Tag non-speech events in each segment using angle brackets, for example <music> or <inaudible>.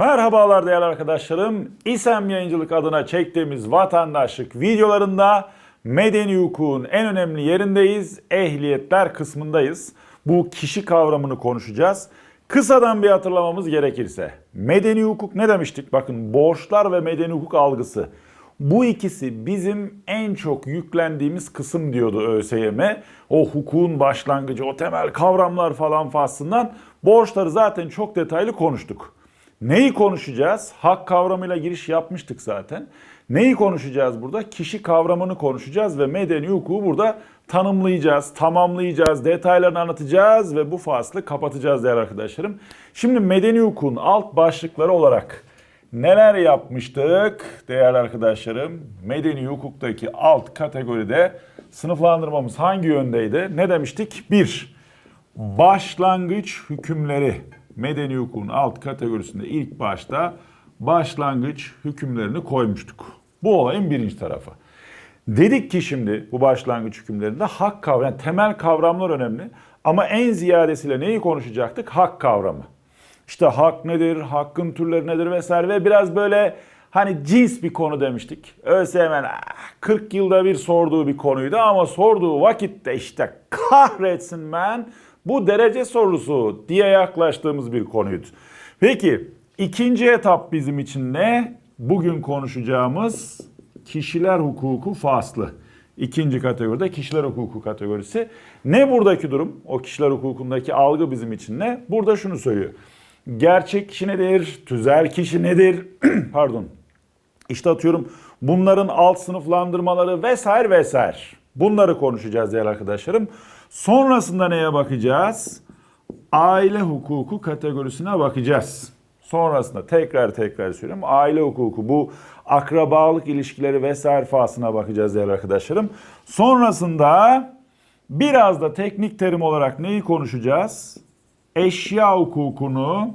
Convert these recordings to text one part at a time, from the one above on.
Merhabalar değerli arkadaşlarım. İSEM Yayıncılık adına çektiğimiz vatandaşlık videolarında medeni hukukun en önemli yerindeyiz. Ehliyetler kısmındayız. Bu kişi kavramını konuşacağız. Kısadan bir hatırlamamız gerekirse medeni hukuk ne demiştik? Bakın borçlar ve medeni hukuk algısı. Bu ikisi bizim en çok yüklendiğimiz kısım diyordu ÖSYM. O hukukun başlangıcı, o temel kavramlar falan faslından borçları zaten çok detaylı konuştuk. Neyi konuşacağız? Hak kavramıyla giriş yapmıştık zaten. Neyi konuşacağız burada? Kişi kavramını konuşacağız ve medeni hukuku burada tanımlayacağız, tamamlayacağız, detaylarını anlatacağız ve bu faslı kapatacağız değerli arkadaşlarım. Şimdi medeni hukukun alt başlıkları olarak neler yapmıştık değerli arkadaşlarım? Medeni hukuktaki alt kategoride sınıflandırmamız hangi yöndeydi? Ne demiştik? 1. Başlangıç hükümleri. Medeni hukukun alt kategorisinde ilk başta başlangıç hükümlerini koymuştuk. Bu olayın birinci tarafı. Dedik ki şimdi bu başlangıç hükümlerinde hak kavramı, yani temel kavramlar önemli. Ama en ziyadesiyle neyi konuşacaktık? Hak kavramı. İşte hak nedir, hakkın türleri nedir vesaire ve biraz böyle hani cins bir konu demiştik. ÖSYM'nin ah, 40 yılda bir sorduğu bir konuydu ama sorduğu vakitte işte kahretsin ben bu derece sorusu diye yaklaştığımız bir konuydu. Peki ikinci etap bizim için ne? Bugün konuşacağımız kişiler hukuku faslı. İkinci kategoride kişiler hukuku kategorisi. Ne buradaki durum? O kişiler hukukundaki algı bizim için ne? Burada şunu söylüyor. Gerçek kişi nedir? Tüzel kişi nedir? <clears throat> Pardon. İşte atıyorum bunların alt sınıflandırmaları vesaire vesaire. Bunları konuşacağız değerli arkadaşlarım. Sonrasında neye bakacağız? Aile hukuku kategorisine bakacağız. Sonrasında tekrar tekrar söylüyorum. Aile hukuku bu akrabalık ilişkileri vesaire fasına bakacağız değerli arkadaşlarım. Sonrasında biraz da teknik terim olarak neyi konuşacağız? Eşya hukukunu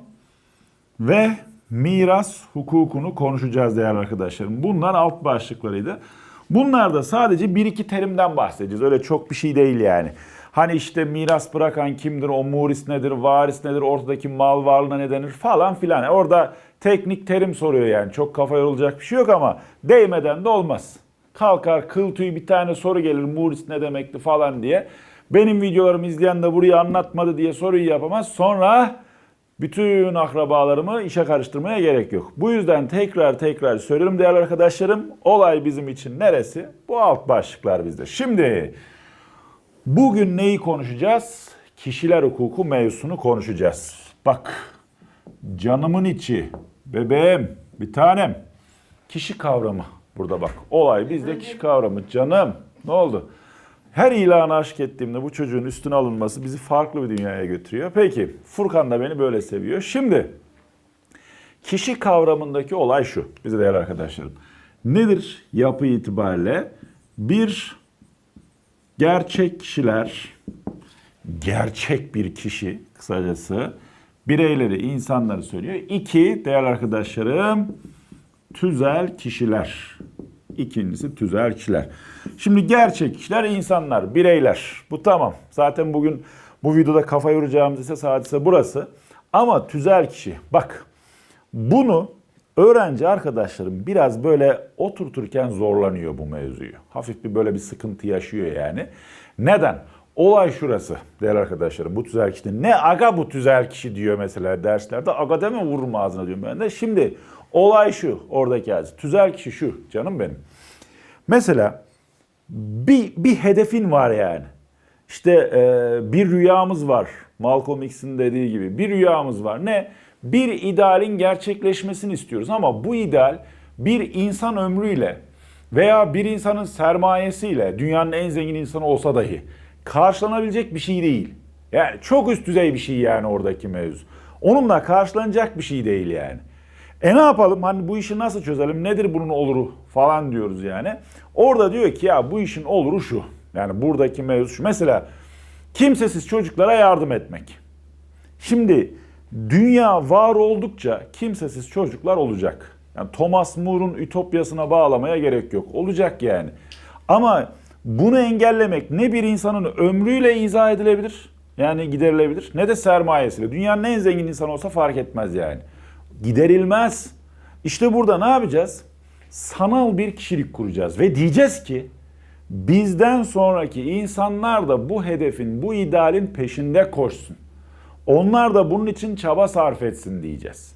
ve miras hukukunu konuşacağız değerli arkadaşlarım. Bunlar alt başlıklarıydı. Bunlar da sadece bir iki terimden bahsedeceğiz. Öyle çok bir şey değil yani. Hani işte miras bırakan kimdir, o muris nedir, varis nedir, ortadaki mal varlığına ne denir falan filan. Orada teknik terim soruyor yani. Çok kafa yorulacak bir şey yok ama değmeden de olmaz. Kalkar kıl tüy bir tane soru gelir muris ne demekti falan diye. Benim videolarımı izleyen de burayı anlatmadı diye soruyu yapamaz. Sonra bütün akrabalarımı işe karıştırmaya gerek yok. Bu yüzden tekrar tekrar söylüyorum değerli arkadaşlarım. Olay bizim için neresi? Bu alt başlıklar bizde. Şimdi bugün neyi konuşacağız? Kişiler hukuku mevzusunu konuşacağız. Bak canımın içi, bebeğim, bir tanem. Kişi kavramı burada bak. Olay bizde kişi kavramı. Canım ne oldu? Her ilanı aşk ettiğimde bu çocuğun üstüne alınması bizi farklı bir dünyaya götürüyor. Peki Furkan da beni böyle seviyor. Şimdi kişi kavramındaki olay şu. Bize değerli arkadaşlarım. Nedir yapı itibariyle? Bir gerçek kişiler, gerçek bir kişi kısacası bireyleri, insanları söylüyor. İki değerli arkadaşlarım tüzel kişiler. İkincisi tüzel kişiler. Şimdi gerçek kişiler insanlar, bireyler. Bu tamam. Zaten bugün bu videoda kafa yoracağımız ise sadece burası. Ama tüzel kişi. Bak bunu öğrenci arkadaşlarım biraz böyle oturturken zorlanıyor bu mevzuyu. Hafif bir böyle bir sıkıntı yaşıyor yani. Neden? Olay şurası değerli arkadaşlarım bu tüzel kişi. Ne aga bu tüzel kişi diyor mesela derslerde. Aga deme vururum ağzına diyorum ben de. Şimdi olay şu oradaki hadis. Tüzel kişi şu canım benim. Mesela bir, bir hedefin var yani. İşte e, bir rüyamız var. Malcolm X'in dediği gibi bir rüyamız var. Ne? Bir idealin gerçekleşmesini istiyoruz ama bu ideal bir insan ömrüyle veya bir insanın sermayesiyle dünyanın en zengin insanı olsa dahi karşılanabilecek bir şey değil. Yani çok üst düzey bir şey yani oradaki mevzu. Onunla karşılanacak bir şey değil yani. E ne yapalım hani bu işi nasıl çözelim nedir bunun oluru falan diyoruz yani. Orada diyor ki ya bu işin oluru şu. Yani buradaki mevzu şu. Mesela kimsesiz çocuklara yardım etmek. Şimdi dünya var oldukça kimsesiz çocuklar olacak. Yani Thomas More'un ütopyasına bağlamaya gerek yok. Olacak yani. Ama bunu engellemek ne bir insanın ömrüyle izah edilebilir yani giderilebilir ne de sermayesiyle. Dünyanın en zengin insanı olsa fark etmez yani. Giderilmez. İşte burada ne yapacağız? Sanal bir kişilik kuracağız ve diyeceğiz ki bizden sonraki insanlar da bu hedefin, bu idealin peşinde koşsun. Onlar da bunun için çaba sarf etsin diyeceğiz.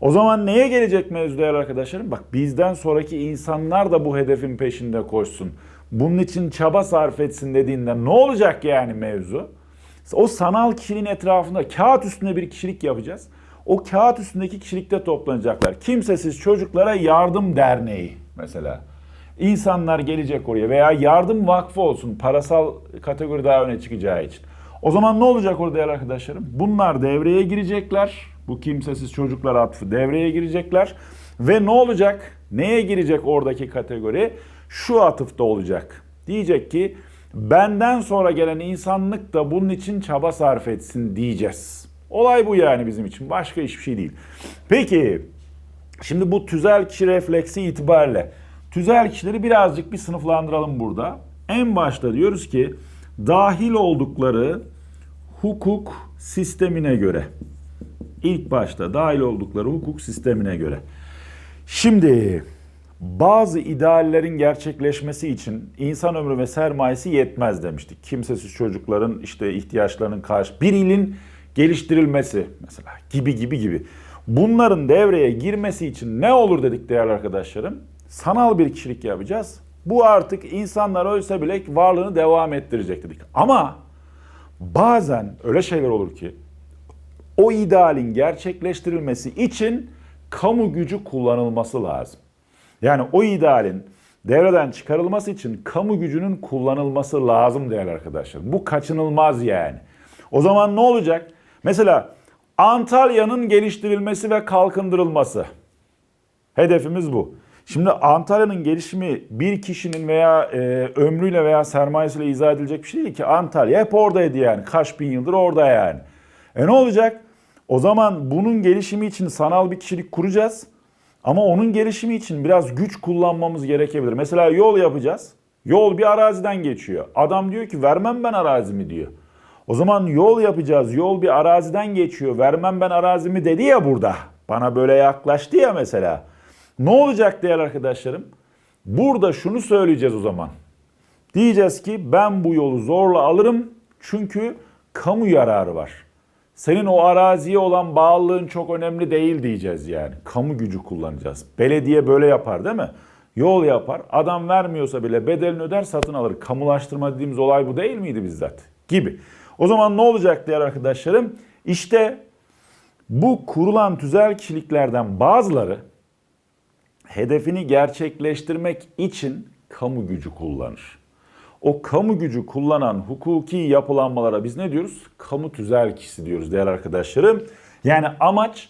O zaman neye gelecek mevzu arkadaşlarım? Bak bizden sonraki insanlar da bu hedefin peşinde koşsun. Bunun için çaba sarf etsin dediğinde ne olacak yani mevzu? O sanal kişiliğin etrafında kağıt üstünde bir kişilik yapacağız. O kağıt üstündeki kişilikte toplanacaklar. Kimsesiz çocuklara yardım derneği mesela. İnsanlar gelecek oraya veya yardım vakfı olsun parasal kategori daha öne çıkacağı için. O zaman ne olacak orada değerli arkadaşlarım? Bunlar devreye girecekler. Bu kimsesiz çocuklar atfı devreye girecekler. Ve ne olacak? Neye girecek oradaki kategori? Şu atıfta olacak. Diyecek ki benden sonra gelen insanlık da bunun için çaba sarf etsin diyeceğiz. Olay bu yani bizim için. Başka hiçbir şey değil. Peki şimdi bu tüzel kişi refleksi itibariyle tüzel kişileri birazcık bir sınıflandıralım burada. En başta diyoruz ki dahil oldukları hukuk sistemine göre. İlk başta dahil oldukları hukuk sistemine göre. Şimdi bazı ideallerin gerçekleşmesi için insan ömrü ve sermayesi yetmez demiştik. Kimsesiz çocukların işte ihtiyaçlarının karşı bir ilin geliştirilmesi mesela gibi gibi gibi. Bunların devreye girmesi için ne olur dedik değerli arkadaşlarım? Sanal bir kişilik yapacağız. Bu artık insanlar ölse bile varlığını devam ettirecek dedik. Ama bazen öyle şeyler olur ki o idealin gerçekleştirilmesi için kamu gücü kullanılması lazım. Yani o idealin devreden çıkarılması için kamu gücünün kullanılması lazım değerli arkadaşlar. Bu kaçınılmaz yani. O zaman ne olacak? Mesela Antalya'nın geliştirilmesi ve kalkındırılması. Hedefimiz bu. Şimdi Antalya'nın gelişimi bir kişinin veya e, ömrüyle veya sermayesiyle izah edilecek bir şey değil ki. Antalya hep oradaydı yani. Kaç bin yıldır orada yani. E ne olacak? O zaman bunun gelişimi için sanal bir kişilik kuracağız. Ama onun gelişimi için biraz güç kullanmamız gerekebilir. Mesela yol yapacağız. Yol bir araziden geçiyor. Adam diyor ki vermem ben arazimi diyor. O zaman yol yapacağız. Yol bir araziden geçiyor. Vermem ben arazimi dedi ya burada. Bana böyle yaklaştı ya mesela. Ne olacak değerli arkadaşlarım? Burada şunu söyleyeceğiz o zaman. Diyeceğiz ki ben bu yolu zorla alırım çünkü kamu yararı var. Senin o araziye olan bağlılığın çok önemli değil diyeceğiz yani. Kamu gücü kullanacağız. Belediye böyle yapar değil mi? Yol yapar. Adam vermiyorsa bile bedelini öder satın alır. Kamulaştırma dediğimiz olay bu değil miydi bizzat? Gibi. O zaman ne olacak değerli arkadaşlarım? İşte bu kurulan tüzel kişiliklerden bazıları hedefini gerçekleştirmek için kamu gücü kullanır. O kamu gücü kullanan hukuki yapılanmalara biz ne diyoruz? Kamu tüzel kişisi diyoruz değerli arkadaşlarım. Yani amaç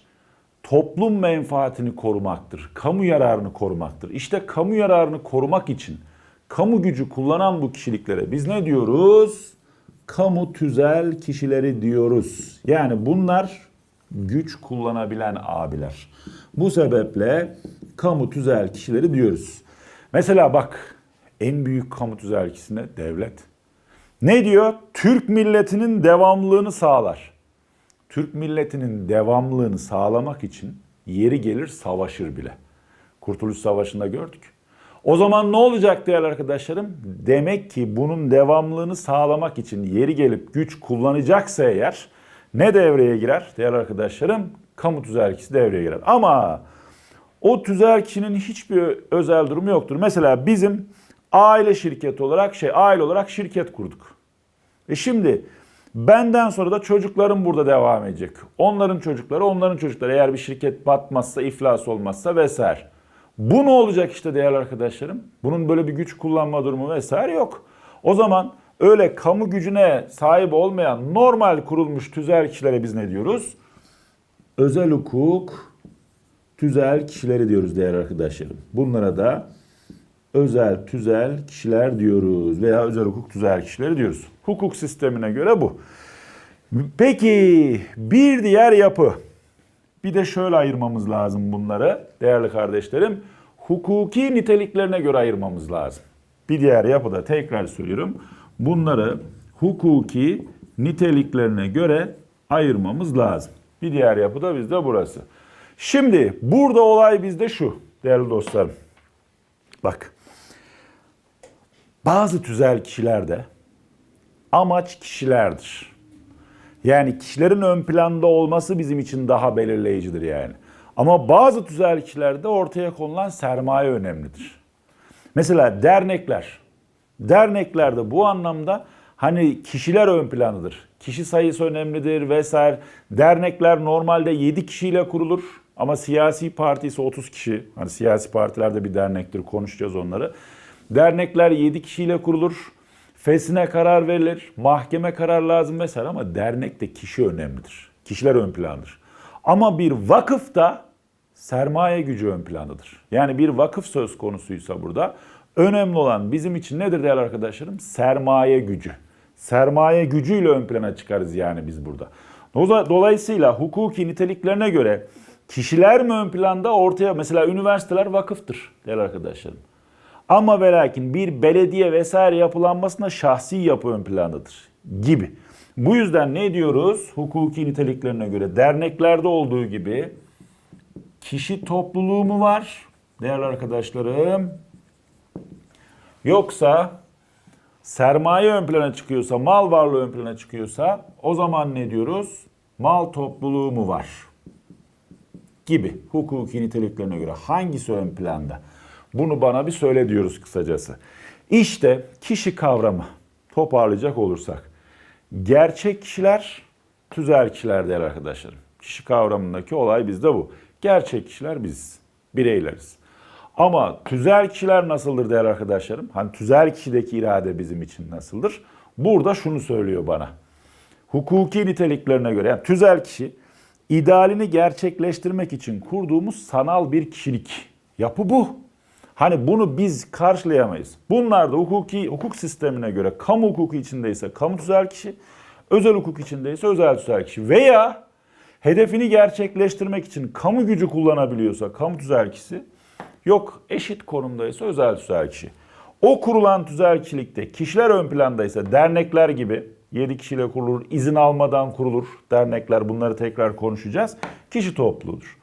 toplum menfaatini korumaktır. Kamu yararını korumaktır. İşte kamu yararını korumak için kamu gücü kullanan bu kişiliklere biz ne diyoruz? Kamu tüzel kişileri diyoruz. Yani bunlar güç kullanabilen abiler. Bu sebeple kamu tüzel kişileri diyoruz. Mesela bak en büyük kamu tüzel kişisi ne? Devlet. Ne diyor? Türk milletinin devamlılığını sağlar. Türk milletinin devamlılığını sağlamak için yeri gelir savaşır bile. Kurtuluş Savaşı'nda gördük. O zaman ne olacak değerli arkadaşlarım? Demek ki bunun devamlılığını sağlamak için yeri gelip güç kullanacaksa eğer ne devreye girer değerli arkadaşlarım? Kamu tüzelkisi devreye girer. Ama o tüzelkinin hiçbir özel durumu yoktur. Mesela bizim aile şirketi olarak şey aile olarak şirket kurduk. E şimdi benden sonra da çocuklarım burada devam edecek. Onların çocukları, onların çocukları eğer bir şirket batmazsa, iflas olmazsa vesaire. Bu ne olacak işte değerli arkadaşlarım? Bunun böyle bir güç kullanma durumu vesaire yok. O zaman öyle kamu gücüne sahip olmayan normal kurulmuş tüzel kişilere biz ne diyoruz? Özel hukuk tüzel kişileri diyoruz değerli arkadaşlarım. Bunlara da özel tüzel kişiler diyoruz veya özel hukuk tüzel kişileri diyoruz. Hukuk sistemine göre bu. Peki bir diğer yapı. Bir de şöyle ayırmamız lazım bunları değerli kardeşlerim. Hukuki niteliklerine göre ayırmamız lazım. Bir diğer yapıda tekrar söylüyorum. Bunları hukuki niteliklerine göre ayırmamız lazım. Bir diğer yapıda bizde burası. Şimdi burada olay bizde şu değerli dostlarım. Bak. Bazı tüzel kişilerde amaç kişilerdir. Yani kişilerin ön planda olması bizim için daha belirleyicidir yani. Ama bazı tüzel kişilerde ortaya konulan sermaye önemlidir. Mesela dernekler. Derneklerde bu anlamda hani kişiler ön planıdır. Kişi sayısı önemlidir vesaire. Dernekler normalde 7 kişiyle kurulur ama siyasi parti ise 30 kişi. Hani siyasi partilerde bir dernektir konuşacağız onları. Dernekler 7 kişiyle kurulur. Fesine karar verilir. Mahkeme karar lazım vesaire ama dernekte kişi önemlidir. Kişiler ön plandır. Ama bir vakıfta sermaye gücü ön planıdır. Yani bir vakıf söz konusuysa burada önemli olan bizim için nedir değerli arkadaşlarım? Sermaye gücü. Sermaye gücüyle ön plana çıkarız yani biz burada. Dolayısıyla hukuki niteliklerine göre kişiler mi ön planda ortaya mesela üniversiteler vakıftır değerli arkadaşlarım. Ama ve bir belediye vesaire yapılanmasında şahsi yapı ön plandadır gibi. Bu yüzden ne diyoruz? Hukuki niteliklerine göre derneklerde olduğu gibi kişi topluluğu mu var değerli arkadaşlarım? Yoksa sermaye ön plana çıkıyorsa, mal varlığı ön plana çıkıyorsa o zaman ne diyoruz? Mal topluluğu mu var? Gibi hukuki niteliklerine göre hangisi ön planda? Bunu bana bir söyle diyoruz kısacası. İşte kişi kavramı toparlayacak olursak. Gerçek kişiler, tüzel kişiler değerli arkadaşlarım. Kişi kavramındaki olay bizde bu. Gerçek kişiler biz, bireyleriz. Ama tüzel kişiler nasıldır değerli arkadaşlarım? Hani tüzel kişideki irade bizim için nasıldır? Burada şunu söylüyor bana. Hukuki niteliklerine göre yani tüzel kişi idealini gerçekleştirmek için kurduğumuz sanal bir kişilik. Yapı bu. Hani bunu biz karşılayamayız. Bunlar da hukuki hukuk sistemine göre kamu hukuku içindeyse kamu tüzel kişi, özel hukuk içindeyse özel tüzel kişi veya hedefini gerçekleştirmek için kamu gücü kullanabiliyorsa kamu tüzel kişisi, yok eşit konumdaysa özel tüzel kişi. O kurulan tüzel kişilikte kişiler ön plandaysa dernekler gibi 7 kişiyle kurulur, izin almadan kurulur dernekler bunları tekrar konuşacağız. Kişi topluluğudur.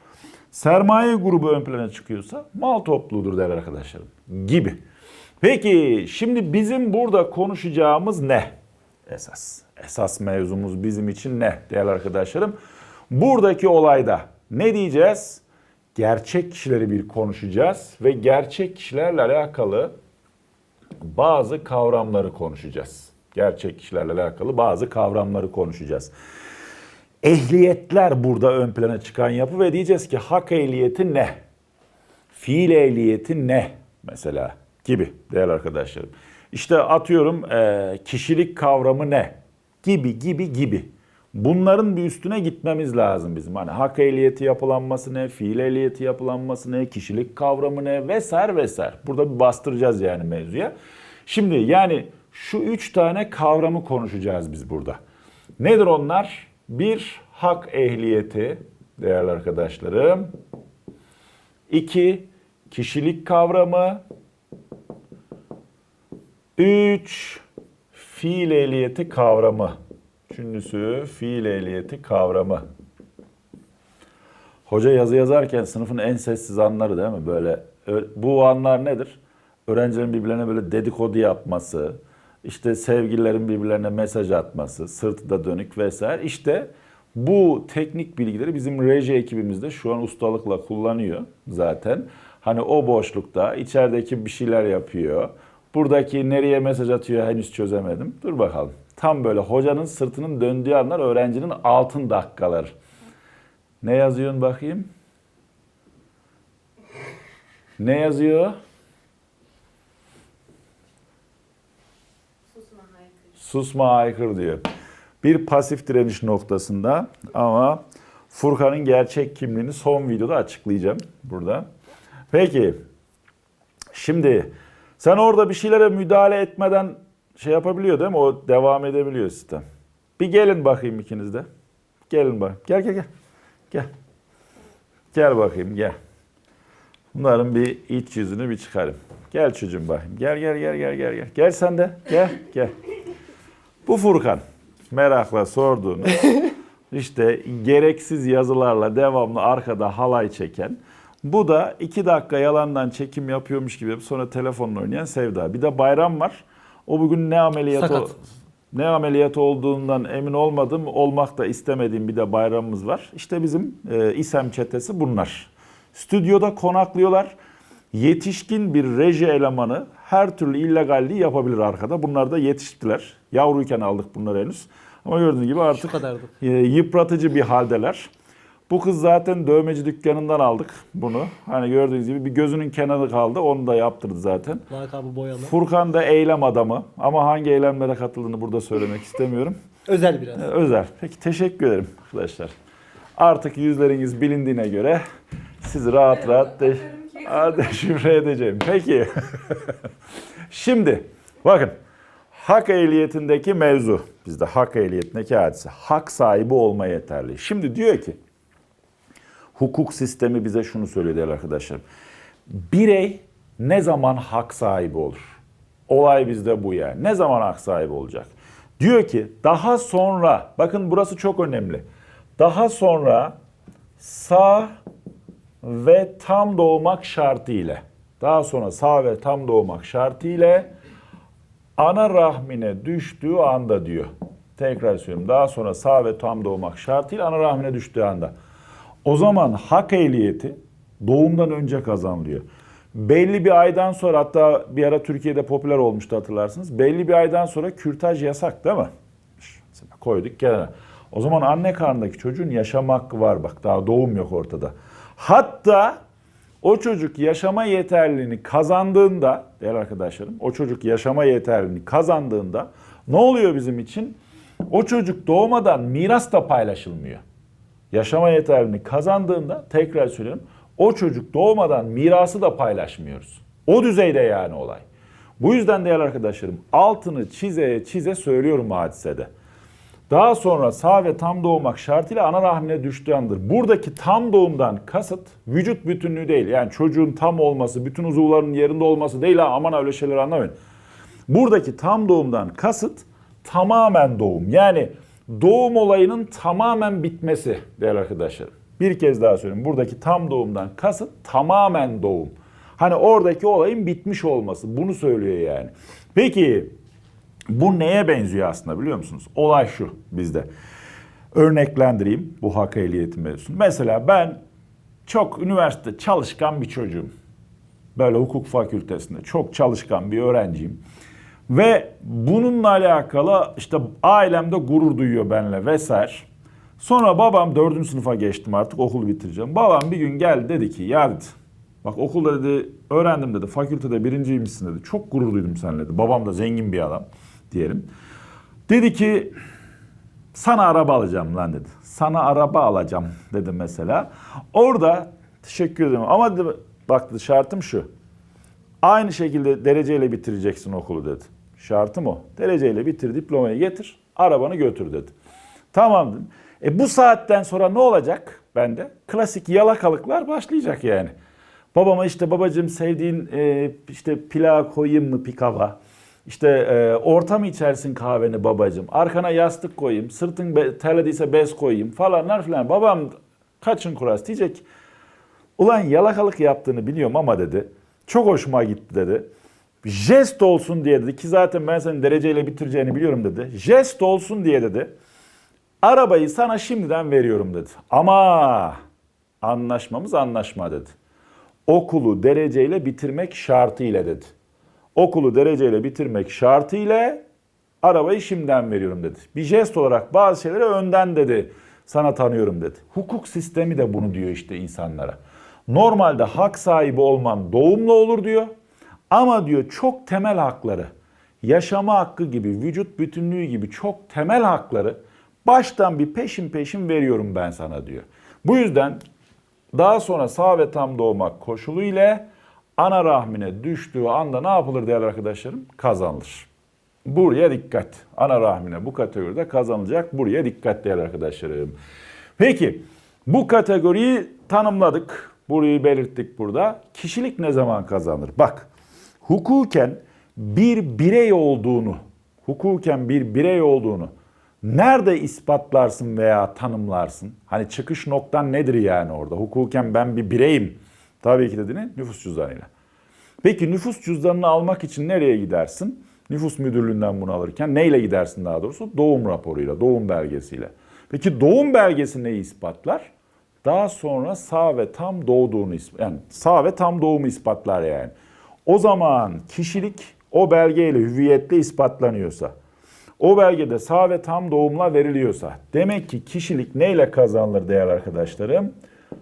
Sermaye grubu ön plana çıkıyorsa mal topluluğudur der arkadaşlarım gibi. Peki şimdi bizim burada konuşacağımız ne? Esas. Esas mevzumuz bizim için ne değerli arkadaşlarım? Buradaki olayda ne diyeceğiz? Gerçek kişileri bir konuşacağız ve gerçek kişilerle alakalı bazı kavramları konuşacağız. Gerçek kişilerle alakalı bazı kavramları konuşacağız. Ehliyetler burada ön plana çıkan yapı ve diyeceğiz ki hak ehliyeti ne? Fiil ehliyeti ne? Mesela gibi değerli arkadaşlarım. İşte atıyorum e, kişilik kavramı ne? Gibi gibi gibi. Bunların bir üstüne gitmemiz lazım bizim. Hani hak ehliyeti yapılanması ne, fiil ehliyeti yapılanması ne, kişilik kavramı ne vesaire vesaire. Burada bir bastıracağız yani mevzuya. Şimdi yani şu üç tane kavramı konuşacağız biz burada. Nedir onlar? Bir, hak ehliyeti değerli arkadaşlarım. İki, kişilik kavramı. Üç, fiil ehliyeti kavramı. Üçüncüsü fiil ehliyeti kavramı. Hoca yazı yazarken sınıfın en sessiz anları değil mi? Böyle bu anlar nedir? Öğrencilerin birbirlerine böyle dedikodu yapması, işte sevgililerin birbirlerine mesaj atması, sırtı da dönük vesaire. İşte bu teknik bilgileri bizim reji ekibimizde şu an ustalıkla kullanıyor zaten. Hani o boşlukta içerideki bir şeyler yapıyor. Buradaki nereye mesaj atıyor henüz çözemedim. Dur bakalım. Tam böyle hocanın sırtının döndüğü anlar öğrencinin altın dakikaları. Ne yazıyorsun bakayım? Ne yazıyor? Susma aykır diyor. Bir pasif direniş noktasında ama Furkan'ın gerçek kimliğini son videoda açıklayacağım burada. Peki. Şimdi sen orada bir şeylere müdahale etmeden şey yapabiliyor değil mi? O devam edebiliyor sistem. Bir gelin bakayım ikiniz de. Gelin bak. Gel gel gel. Gel. Gel bakayım gel. Bunların bir iç yüzünü bir çıkarayım. Gel çocuğum bakayım. Gel gel gel gel gel gel. Gel sen de. Gel gel. Bu Furkan. Merakla sorduğunuz <laughs> işte gereksiz yazılarla devamlı arkada halay çeken. Bu da iki dakika yalandan çekim yapıyormuş gibi sonra telefonla oynayan Sevda. Bir de Bayram var. O bugün ne ameliyatı Sakat. ne ameliyatı olduğundan emin olmadım. Olmak da istemediğim bir de bayramımız var. İşte bizim e, İSEM çetesi bunlar. Stüdyoda konaklıyorlar. Yetişkin bir reji elemanı her türlü illegalliği yapabilir arkada. Bunlar da yetiştiler. Yavruyken aldık bunları henüz. Ama gördüğünüz gibi artık e, yıpratıcı bir haldeler. Bu kız zaten dövmeci dükkanından aldık bunu. Hani gördüğünüz gibi bir gözünün kenarı kaldı. Onu da yaptırdı zaten. Lakabı boyalı. Furkan da eylem adamı. Ama hangi eylemlere katıldığını burada söylemek istemiyorum. Özel biraz. Ee, Özel. Peki teşekkür ederim arkadaşlar. Artık yüzleriniz bilindiğine göre sizi rahat rahat de deşifre <laughs> edeceğim. Peki. <laughs> Şimdi bakın hak ehliyetindeki mevzu. Bizde hak ehliyetindeki hadise. Hak sahibi olma yeterli. Şimdi diyor ki hukuk sistemi bize şunu söylüyor değerli arkadaşlarım. Birey ne zaman hak sahibi olur? Olay bizde bu yani. Ne zaman hak sahibi olacak? Diyor ki daha sonra, bakın burası çok önemli. Daha sonra sağ ve tam doğmak şartı ile, daha sonra sağ ve tam doğmak şartı ile ana rahmine düştüğü anda diyor. Tekrar söylüyorum. Daha sonra sağ ve tam doğmak şartıyla ana rahmine düştüğü anda. O zaman hak ehliyeti doğumdan önce kazanılıyor. Belli bir aydan sonra hatta bir ara Türkiye'de popüler olmuştu hatırlarsınız. Belli bir aydan sonra kürtaj yasak değil mi? Mesela koyduk kenara. O zaman anne karnındaki çocuğun yaşama hakkı var bak daha doğum yok ortada. Hatta o çocuk yaşama yeterliliğini kazandığında değerli arkadaşlarım o çocuk yaşama yeterliliğini kazandığında ne oluyor bizim için? O çocuk doğmadan miras da paylaşılmıyor. Yaşama yeterliliğini kazandığında tekrar söylüyorum o çocuk doğmadan mirası da paylaşmıyoruz. O düzeyde yani olay. Bu yüzden değerli arkadaşlarım altını çize çize söylüyorum hadisede. Daha sonra sağ ve tam doğmak şartıyla ana rahmine düştüğü andır. Buradaki tam doğumdan kasıt vücut bütünlüğü değil. Yani çocuğun tam olması, bütün uzuvların yerinde olması değil. Ha, aman öyle şeyler anlamayın. Buradaki tam doğumdan kasıt tamamen doğum. Yani doğum olayının tamamen bitmesi değerli arkadaşlarım. Bir kez daha söyleyeyim. Buradaki tam doğumdan kasıt tamamen doğum. Hani oradaki olayın bitmiş olması. Bunu söylüyor yani. Peki bu neye benziyor aslında biliyor musunuz? Olay şu bizde. Örneklendireyim bu hak ehliyeti mevzusunu. Mesela ben çok üniversite çalışkan bir çocuğum. Böyle hukuk fakültesinde çok çalışkan bir öğrenciyim. Ve bununla alakalı işte ailemde gurur duyuyor benimle vesaire. Sonra babam dördüncü sınıfa geçtim artık okulu bitireceğim. Babam bir gün geldi dedi ki ya dedi bak okulda dedi öğrendim dedi fakültede birinciymişsin dedi. Çok gurur duydum seninle dedi. Babam da zengin bir adam diyelim. Dedi ki sana araba alacağım lan dedi. Sana araba alacağım dedi mesela. Orada teşekkür ederim ama dedi, bak şartım şu. Aynı şekilde dereceyle bitireceksin okulu dedi. Şartım o. Dereceyle bitir, diplomayı getir, arabanı götür dedi. Tamam dedim. E bu saatten sonra ne olacak bende? Klasik yalakalıklar başlayacak yani. Babama işte babacığım sevdiğin e, işte pilav koyayım mı pikava? İşte e, orta içersin kahveni babacığım? Arkana yastık koyayım, sırtın be, terlediyse bez koyayım falanlar filan. Babam kaçın kuras diyecek. Ulan yalakalık yaptığını biliyorum ama dedi. Çok hoşuma gitti dedi. Jest olsun diye dedi ki zaten ben senin dereceyle bitireceğini biliyorum dedi. Jest olsun diye dedi. Arabayı sana şimdiden veriyorum dedi. Ama anlaşmamız anlaşma dedi. Okulu dereceyle bitirmek şartıyla dedi. Okulu dereceyle bitirmek şartıyla arabayı şimdiden veriyorum dedi. Bir jest olarak bazı şeyleri önden dedi. Sana tanıyorum dedi. Hukuk sistemi de bunu diyor işte insanlara. Normalde hak sahibi olman doğumla olur diyor. Ama diyor çok temel hakları, yaşama hakkı gibi, vücut bütünlüğü gibi çok temel hakları baştan bir peşin peşin veriyorum ben sana diyor. Bu yüzden daha sonra sağ ve tam doğmak koşulu ile ana rahmine düştüğü anda ne yapılır değerli arkadaşlarım? Kazanılır. Buraya dikkat. Ana rahmine bu kategoride kazanılacak. Buraya dikkat değerli arkadaşlarım. Peki bu kategoriyi tanımladık. Burayı belirttik burada. Kişilik ne zaman kazanır? Bak hukuken bir birey olduğunu, hukuken bir birey olduğunu Nerede ispatlarsın veya tanımlarsın? Hani çıkış noktan nedir yani orada? Hukuken ben bir bireyim. Tabii ki de ne? Nüfus cüzdanıyla. Peki nüfus cüzdanını almak için nereye gidersin? Nüfus müdürlüğünden bunu alırken neyle gidersin daha doğrusu? Doğum raporuyla, doğum belgesiyle. Peki doğum belgesi neyi ispatlar? Daha sonra sağ ve tam doğduğunu yani sağ ve tam doğumu ispatlar yani. O zaman kişilik o belgeyle hüviyetle ispatlanıyorsa, o belgede sağ ve tam doğumla veriliyorsa, demek ki kişilik neyle kazanılır değerli arkadaşlarım?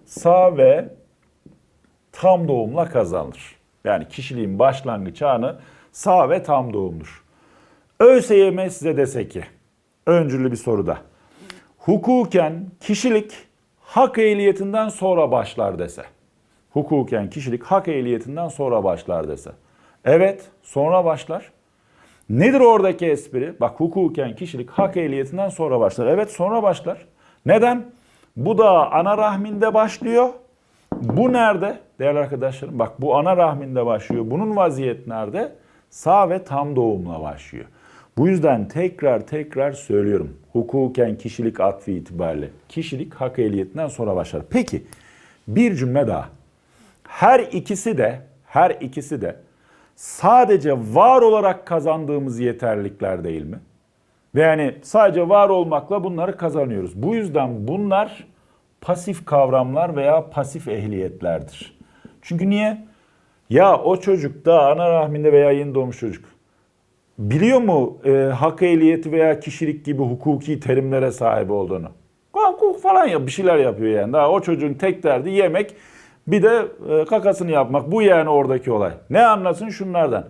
Sağ ve tam doğumla kazanılır. Yani kişiliğin başlangıç anı sağ ve tam doğumdur. ÖSYM size dese ki, öncüllü bir soruda. Hukuken kişilik hak ehliyetinden sonra başlar dese. Hukuken kişilik hak ehliyetinden sonra başlar dese. Evet, sonra başlar. Nedir oradaki espri? Bak hukuken kişilik hak ehliyetinden sonra başlar. Evet sonra başlar. Neden? Bu da ana rahminde başlıyor. Bu nerede? Değerli arkadaşlarım bak bu ana rahminde başlıyor. Bunun vaziyet nerede? Sağ ve tam doğumla başlıyor. Bu yüzden tekrar tekrar söylüyorum. Hukuken kişilik atfı itibariyle kişilik hak ehliyetinden sonra başlar. Peki bir cümle daha. Her ikisi de her ikisi de sadece var olarak kazandığımız yeterlilikler değil mi? Ve yani sadece var olmakla bunları kazanıyoruz. Bu yüzden bunlar pasif kavramlar veya pasif ehliyetlerdir. Çünkü niye? Ya o çocuk da ana rahminde veya yeni doğmuş çocuk biliyor mu e, hak ehliyeti veya kişilik gibi hukuki terimlere sahip olduğunu? Hukuk falan ya bir şeyler yapıyor yani. Daha o çocuğun tek derdi yemek bir de e, kakasını yapmak. Bu yani oradaki olay. Ne anlasın şunlardan.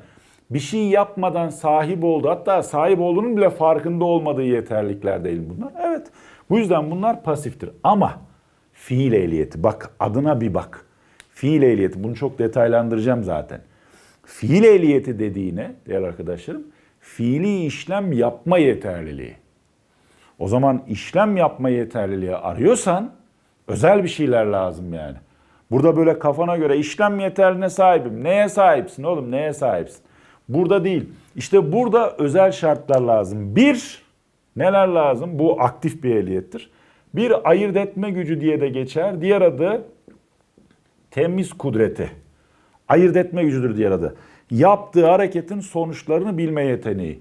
Bir şey yapmadan sahip oldu. Hatta sahip olduğunun bile farkında olmadığı yeterlikler değil bunlar. Evet. Bu yüzden bunlar pasiftir. Ama fiil ehliyeti bak adına bir bak. Fiil ehliyeti bunu çok detaylandıracağım zaten. Fiil ehliyeti dediğine değerli arkadaşlarım fiili işlem yapma yeterliliği. O zaman işlem yapma yeterliliği arıyorsan özel bir şeyler lazım yani. Burada böyle kafana göre işlem yeterliğine sahibim. Neye sahipsin oğlum neye sahipsin? Burada değil. İşte burada özel şartlar lazım. Bir, neler lazım? Bu aktif bir ehliyettir. Bir ayırt etme gücü diye de geçer. Diğer adı temiz kudreti. Ayırt etme gücüdür diğer adı. Yaptığı hareketin sonuçlarını bilme yeteneği.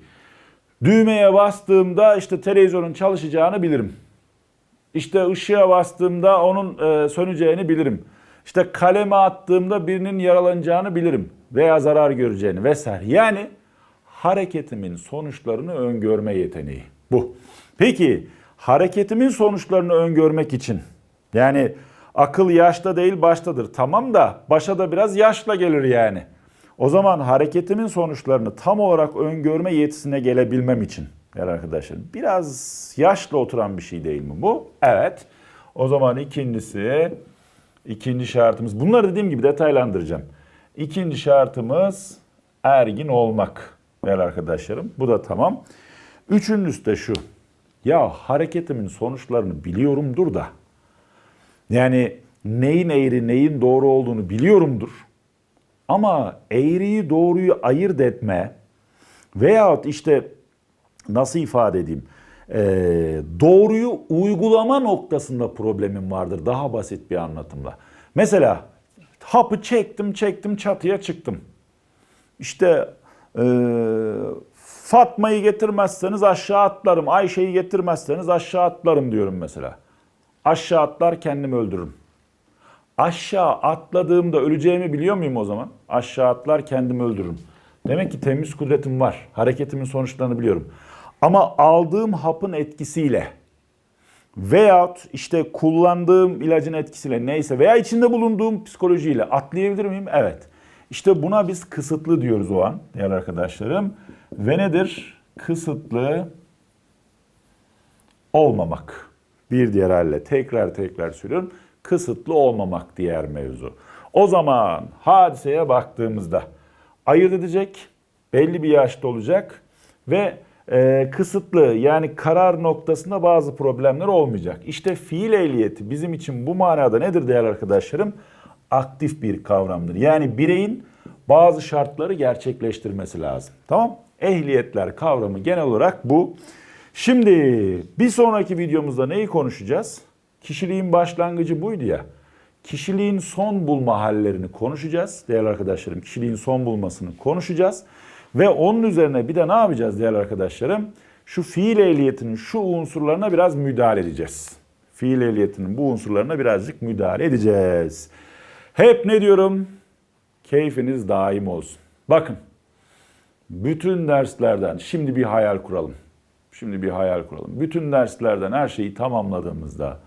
Düğmeye bastığımda işte televizyonun çalışacağını bilirim. İşte ışığa bastığımda onun e, söneceğini bilirim. İşte kaleme attığımda birinin yaralanacağını bilirim veya zarar göreceğini vesaire. Yani hareketimin sonuçlarını öngörme yeteneği bu. Peki hareketimin sonuçlarını öngörmek için yani akıl yaşta değil baştadır. Tamam da başa da biraz yaşla gelir yani. O zaman hareketimin sonuçlarını tam olarak öngörme yetisine gelebilmem için değerli arkadaşlar biraz yaşla oturan bir şey değil mi bu? Evet. O zaman ikincisi ikinci şartımız bunları dediğim gibi detaylandıracağım. İkinci şartımız ergin olmak değerli arkadaşlarım. Bu da tamam. Üçüncüsü de şu. Ya hareketimin sonuçlarını biliyorumdur da. Yani neyin eğri neyin doğru olduğunu biliyorumdur. Ama eğriyi doğruyu ayırt etme veyahut işte nasıl ifade edeyim e, doğruyu uygulama noktasında problemim vardır daha basit bir anlatımla. Mesela hapı çektim çektim çatıya çıktım. İşte e, Fatma'yı getirmezseniz aşağı atlarım, Ayşe'yi getirmezseniz aşağı atlarım diyorum mesela. Aşağı atlar kendimi öldürürüm. Aşağı atladığımda öleceğimi biliyor muyum o zaman? Aşağı atlar kendimi öldürürüm. Demek ki temiz kudretim var. Hareketimin sonuçlarını biliyorum. Ama aldığım hapın etkisiyle veyahut işte kullandığım ilacın etkisiyle neyse veya içinde bulunduğum psikolojiyle atlayabilir miyim? Evet. İşte buna biz kısıtlı diyoruz o an değerli arkadaşlarım. Ve nedir? Kısıtlı olmamak. Bir diğer halle tekrar tekrar söylüyorum. Kısıtlı olmamak diğer mevzu. O zaman hadiseye baktığımızda ayırt edecek, belli bir yaşta olacak ve e, kısıtlı yani karar noktasında bazı problemler olmayacak. İşte fiil ehliyeti bizim için bu manada nedir değerli arkadaşlarım? Aktif bir kavramdır. Yani bireyin bazı şartları gerçekleştirmesi lazım. Tamam? Ehliyetler kavramı genel olarak bu. Şimdi bir sonraki videomuzda neyi konuşacağız? Kişiliğin başlangıcı buydu ya. Kişiliğin son bulma hallerini konuşacağız değerli arkadaşlarım. Kişiliğin son bulmasını konuşacağız. Ve onun üzerine bir de ne yapacağız değerli arkadaşlarım? Şu fiil ehliyetinin şu unsurlarına biraz müdahale edeceğiz. Fiil ehliyetinin bu unsurlarına birazcık müdahale edeceğiz. Hep ne diyorum? Keyfiniz daim olsun. Bakın bütün derslerden şimdi bir hayal kuralım. Şimdi bir hayal kuralım. Bütün derslerden her şeyi tamamladığımızda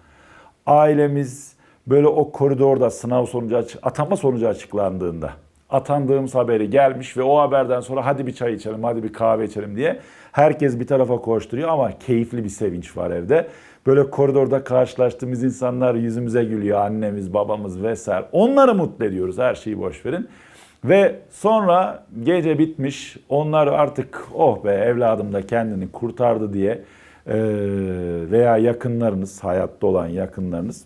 ailemiz böyle o koridorda sınav sonucu atama sonucu açıklandığında atandığımız haberi gelmiş ve o haberden sonra hadi bir çay içelim, hadi bir kahve içelim diye herkes bir tarafa koşturuyor ama keyifli bir sevinç var evde. Böyle koridorda karşılaştığımız insanlar yüzümüze gülüyor. Annemiz, babamız vesaire. Onları mutlu ediyoruz. Her şeyi boş verin. Ve sonra gece bitmiş. Onlar artık oh be evladım da kendini kurtardı diye eee, veya yakınlarınız, hayatta olan yakınlarınız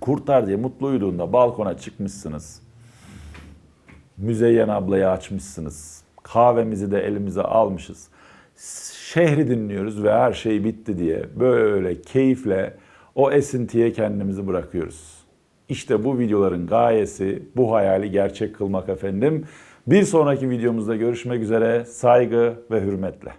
kurtar diye mutlu uyuduğunda balkona çıkmışsınız. Müzeyyen ablayı açmışsınız. Kahvemizi de elimize almışız. Şehri dinliyoruz ve her şey bitti diye böyle keyifle o esintiye kendimizi bırakıyoruz. İşte bu videoların gayesi bu hayali gerçek kılmak efendim. Bir sonraki videomuzda görüşmek üzere saygı ve hürmetle.